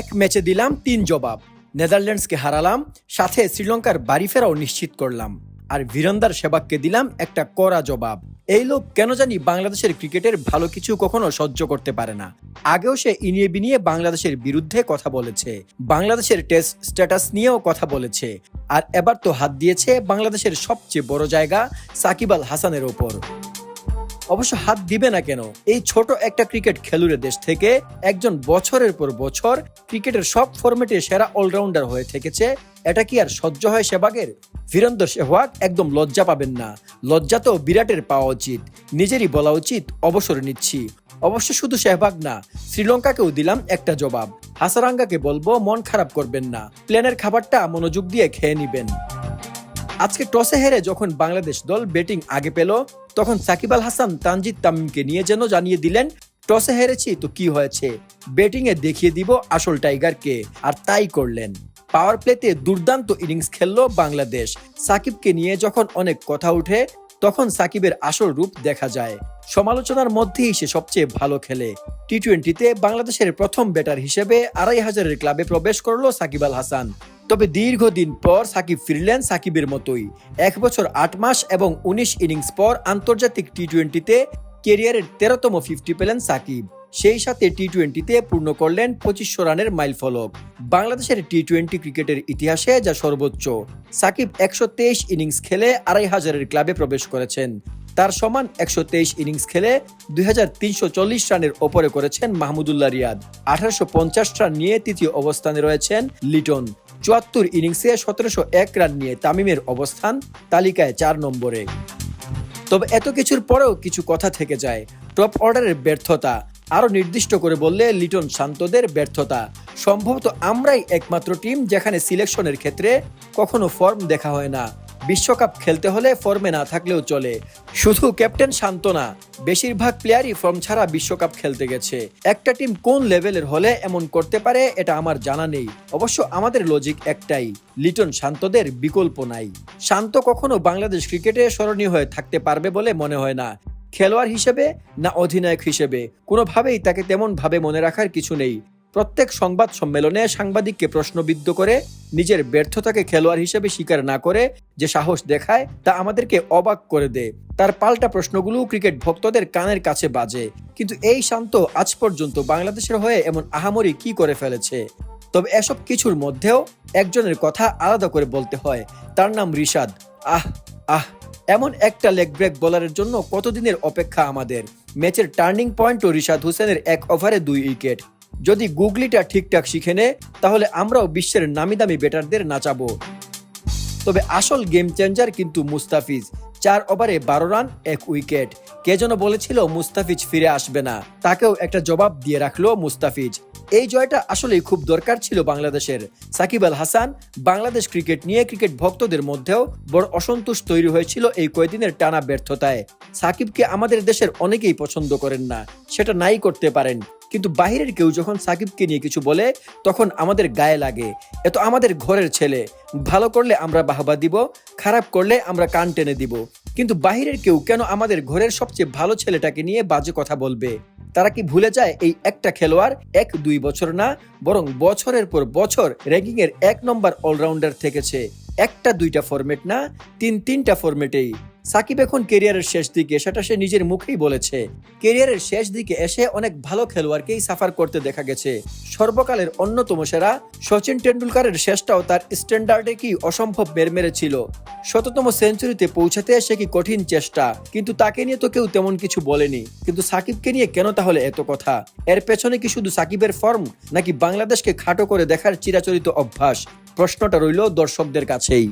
এক ম্যাচে দিলাম তিন জবাব। নেদারল্যান্ডসকে হারালাম, সাথে শ্রীলঙ্কার বাড়ি ফেরাও নিশ্চিত করলাম। আর বীরন্দার সেবাককে দিলাম একটা কড়া জবাব। এই লোক কেন জানি বাংলাদেশের ক্রিকেটের ভালো কিছু কখনো সহ্য করতে পারে না। আগেও সে ইনিয়ে বিনিয়ে বাংলাদেশের বিরুদ্ধে কথা বলেছে। বাংলাদেশের টেস্ট স্ট্যাটাস নিয়েও কথা বলেছে। আর এবার তো হাত দিয়েছে বাংলাদেশের সবচেয়ে বড় জায়গা সাকিব আল হাসানের ওপর। অবশ্য হাত দিবে না কেন? এই ছোট একটা ক্রিকেট খেলুড়ে দেশ থেকে একজন বছরের পর বছর ক্রিকেটের সব ফরম্যাটে সেরা অলরাউন্ডার হয়ে থেকেছে। এটা কি আর সহ্য হয় সেবাগের? বীরেন্দ্র সেহওয়াগ একদম লজ্জা পাবেন না। লজ্জা তো বিরাটের পাওয়া উচিত। নিজেরই বলা উচিত, অবসর নিচ্ছি। অবশ্য শুধু সেহবাগ না, শ্রীলঙ্কাকেও দিলাম একটা জবাব। হাসারাঙ্গাকে বলব, মন খারাপ করবেন না। প্লেনের খাবারটা মনোযোগ দিয়ে খেয়ে নিবেন। আজকে টসে হেরে যখন বাংলাদেশ দল ব্যাটিং আগে পেল, তখন সাকিব আল হাসান তানজিদ তামিমকে নিয়ে যেন জানিয়ে দিলেন, টসে হেরেছি, তো কি হয়েছে? ব্যাটিং এ দেখিয়ে দিব আসল টাইগারকে। আর তাই করলেন। পাওয়ার প্লেতে দুর্দান্ত ইনিংস খেললো বাংলাদেশ। সাকিবকে নিয়ে যখন অনেক কথা উঠে তখন সাকিবের আসল রূপ দেখা যায়। সমালোচনার মধ্যেই সে সবচেয়ে ভালো খেলে। টি টোয়েন্টিতে বাংলাদেশের প্রথম ব্যাটার হিসেবে আড়াই হাজারের ক্লাবে প্রবেশ করল সাকিব আল হাসান। তবে দীর্ঘদিন পর সাকিব ফিরলেন সাকিবের মতোই। এক বছর আট মাস এবং উনিশ ইনিংস পর আন্তর্জাতিক টি টোয়েন্টিতে কেরিয়ারের তেরোতম ফিফটি পেলেন সাকিব। সেই সাথে টি টোয়েন্টিতে পূর্ণ করলেন পঁচিশশো রানের মাইল ফলক। বাংলাদেশের টি টোয়েন্টি ক্রিকেটের ইতিহাসে যা সর্বোচ্চ। সাকিব একশো তেইশ ইনিংস খেলে আড়াই হাজারের ক্লাবে প্রবেশ করেছেন। তার সমান একশো তেইশ ইনিংস খেলে দু হাজার তিনশো চল্লিশ রানের ওপরে করেছেন মাহমুদুল্লাহ রিয়াদ। আঠারোশো পঞ্চাশ রান নিয়ে তৃতীয় অবস্থানে রয়েছেন লিটন। চুয়াত্তর ইনিংসে সতেরোশো এক রান নিয়ে তামিমের অবস্থান তালিকায় চার নম্বরে। তবে এত কিছুর পরেও কিছু কথা থেকে যায়। টপ অর্ডারের ব্যর্থতা। আরও নির্দিষ্ট করে বললে লিটন শান্তদের ব্যর্থতা। সম্ভবত আমরাই একমাত্র টিম যেখানে সিলেকশনের ক্ষেত্রে কখনো ফর্ম দেখা হয় না। বিশ্বকাপ খেলতে হলে ফর্মে না থাকলেও চলে। শুধু ক্যাপ্টেন শান্ত না, বেশিরভাগ প্লেয়ারই ফর্ম ছাড়া বিশ্বকাপ খেলতে গেছে। একটা টিম কোন লেভেলের হলে এমন করতে পারে, এটা আমার জানা নেই। অবশ্য আমাদের লজিক একটাই, লিটন শান্তদের বিকল্প নাই। শান্ত কখনো বাংলাদেশ ক্রিকেটে স্মরণীয় হয়ে থাকতে পারবে বলে মনে হয় না। খেলোয়াড় হিসেবে না অধিনায়ক হিসেবে। কোনোভাবেই তাকে তেমন ভাবে মনে রাখার কিছু নেই। প্রত্যেক সংবাদ সম্মেলনে সাংবাদিককে প্রশ্নবিদ্ধ করে, নিজের ব্যর্থতাকে খেলোয়াড় হিসেবে স্বীকার না করে যে সাহস দেখায়, তা আমাদেরকে অবাক করে দেয়। তার পাল্টা প্রশ্নগুলো ক্রিকেট ভক্তদের কানের কাছে বাজে। কিন্তু এই শান্ত আজ পর্যন্ত বাংলাদেশের হয়ে এমন আহামরি কি করে ফেলেছে? তবে এসব কিছুর মধ্যেও একজনের কথা আলাদা করে বলতে হয়। তার নাম রিশাদ। আহ আহ। এমন একটা লেগ ব্রেক বোলারের জন্য কতদিনের অপেক্ষা আমাদের? ম্যাচের টার্নিং পয়েন্টও রিশাদ হোসেনের এক ওভারে দুই উইকেট যদি গুগলিটা ঠিকঠাক শিখে নে, তাহলে আমরাও বিশ্বের নামি দামি ব্যাটারদের নাচাবো। তবে আসল গেম চেঞ্জার কিন্তু মুস্তাফিজ। চার ওভারে বারো রান এক উইকেট কে যেন বলেছিল মুস্তাফিজ ফিরে আসবে না? তাকেও একটা জবাব দিয়ে রাখল মুস্তাফিজ। এই জয়টা আসলেই খুব দরকার ছিল বাংলাদেশের। সাকিব আল হাসান বাংলাদেশ ক্রিকেট নিয়ে ক্রিকেট ভক্তদের মধ্যেও বড় অসন্তোষ তৈরি হয়েছিল এই কয়েকদিনের টানা ব্যর্থতায়। সাকিবকে আমাদের দেশের অনেকেই পছন্দ করেন না, সেটা নাই করতে পারেন। কিন্তু বাহিরের কেউ যখন সাকিবকে নিয়ে কিছু বলে, তখন আমাদের গায়ে লাগে। এত আমাদের ঘরের ছেলে। ভালো করলে আমরা বাহবা দিব, খারাপ করলে আমরা কান টেনে দিব। কিন্তু বাহিরের কেউ কেন আমাদের ঘরের সবচেয়ে ভালো ছেলেটাকে নিয়ে বাজে কথা বলবে? তারা কি ভুলে যায় এই একটা খেলোয়াড়? এক, দুই বছর না, বরং বছরের পর বছর র্যাঙ্কিং এর এক নম্বর অলরাউন্ডার থেকেছে। একটা, দুইটা ফরম্যাট না, তিন, তিনটা ফরম্যাটেই সাকিব এখন কেরিয়ারের শেষ দিকে, সেটা সে নিজের মুখেই বলেছে। কেরিয়ারের শেষ দিকে এসে অনেক ভালো খেলোয়াড়কেই সাফার করতে দেখা গেছে। সর্বকালের অন্যতম সেরা সচিন টেন্ডুলকারের শেষটাও তার স্ট্যান্ডার্ডে কি অসম্ভব মেরমেরে ছিল শততম সেঞ্চুরিতে পৌঁছাতে সে কি কঠিন চেষ্টা, কিন্তু তাকে নিয়ে তো কেউ তেমন কিছু বলেনি। কিন্তু সাকিবকে নিয়ে কেন তাহলে এত কথা? এর পেছনে কি শুধু সাকিবের ফর্ম নাকি বাংলাদেশকে খাটো করে দেখার চিরাচরিত অভ্যাস? প্রশ্নটা রইল দর্শকদের কাছেই।